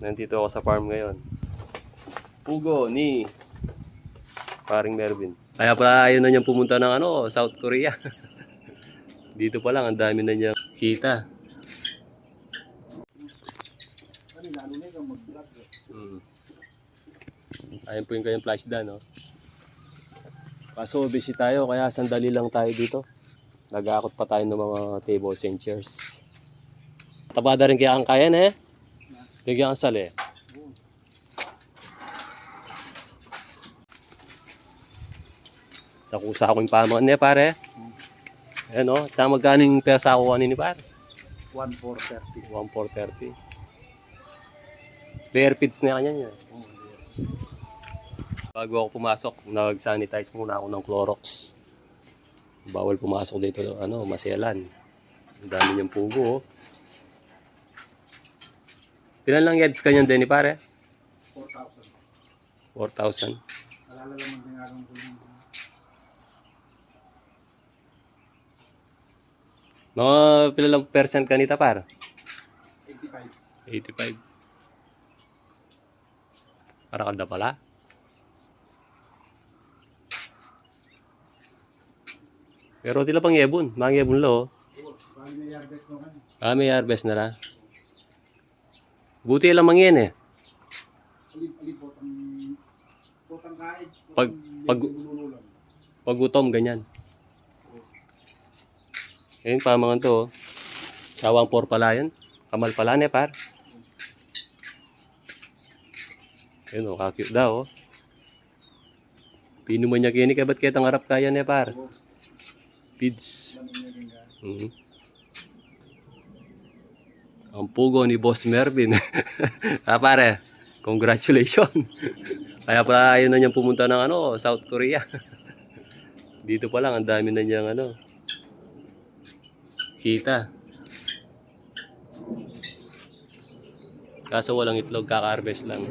Nandito ako sa farm ngayon. Pugo ni paring Mervin. Kaya pala ayaw na niyang pumunta ng ano, South Korea. Dito pa lang, ang dami na niyang kita. Mm. Ayun po yung kanyang flash dan, no? Kaso busy tayo, kaya sandali lang tayo dito. Nag-aakot pa tayo ng mga tables and chairs. Tabada rin kaya ang kaya na eh. Bigyan ang sali. Sa kusa ko yung pamangan niya pare. Ayan o, tsaka magkano yung pesa ko kanini pare? 1,430. 1,430. Bare feeds na kanya niya. Bago ako pumasok, nag-sanitize muna ako ng Clorox. Bawal pumasok dito, ano, maselan. Ang dami niyang pugo, oh. Pilan lang yads kanyan din ni pare? 4,000. 4,000. Alala naman din akong kulang. Mga pila lang percent kanita par? 85. 85. Para kada pala. Pero tila pang yebon. Mga yebon lo. oh. Ah, may harvest na lang. Buti lang mangyan eh. Alin, alin po tang potang kain. Pag- pag-. Pag gutom, ganyan. Ayun, pamangan to. oh. Sawang por pala yun. Kamal pala ne, par. Ayun, oh, kakute daw. Oh. Pinuman niya kini, kaya ba't kitang harap kaya ne, par? Pids. Niya ka. Mhm. Ang pugo ni Boss Mervin. ah, pare, congratulations. Kaya pala ayaw na niyang pumunta ng ano, South Korea. Dito pa lang, ang dami na niyang ano, kita. Kaso walang itlog, kaka-harvest lang.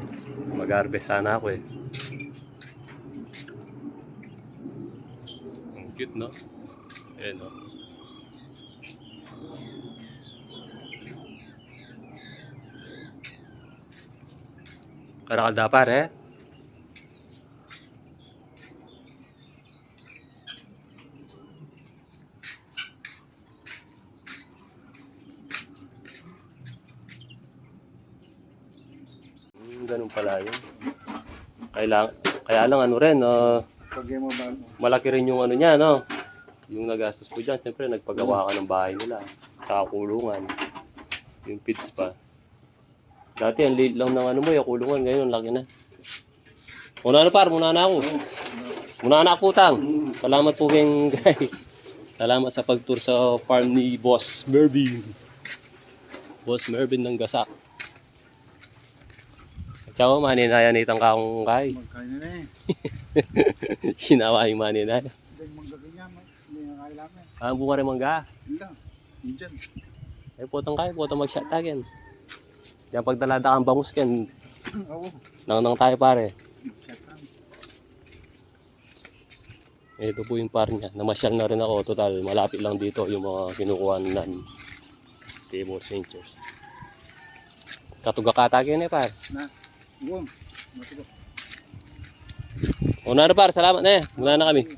Mag-harvest sana ako eh. Ang cute, no? Ayan, no? Karakalda pare. Hmm, ganun pala yun. Kailang, kaya lang ano rin, ba, malaki rin yung ano niya, no? Yung nagastos ko dyan, siyempre nagpagawa ka ng bahay nila. Tsaka kulungan. Yung pits pa. Dati ang liit lang ng ano mo, yung kulungan. Ngayon, ang laki na. Muna na par, muna na ako. Muna na ako tang. Salamat po kayong guy. Salamat sa pag-tour sa farm ni Boss Mervin. Boss Mervin ng Gasak. Ciao, maninaya nitang kakong kay. magkain na eh. Hinawa yung maninaya. Hindi, manggagin niya. Hindi nga kailangan. Ang bunga rin mangga. Hindi lang. Yun dyan. Eh, putang kayo, putang mag-shot tagin. Yan pagdalada kang bangus ken, Oo. nang nang tayo pare. Ito po yung par niya. Namasyal na rin ako. Total, malapit lang dito yung mga kinukuha ng table centers. Katuga katagin eh par. Na. Buwang. Matigo. Una na par, salamat na eh. Muna na kami.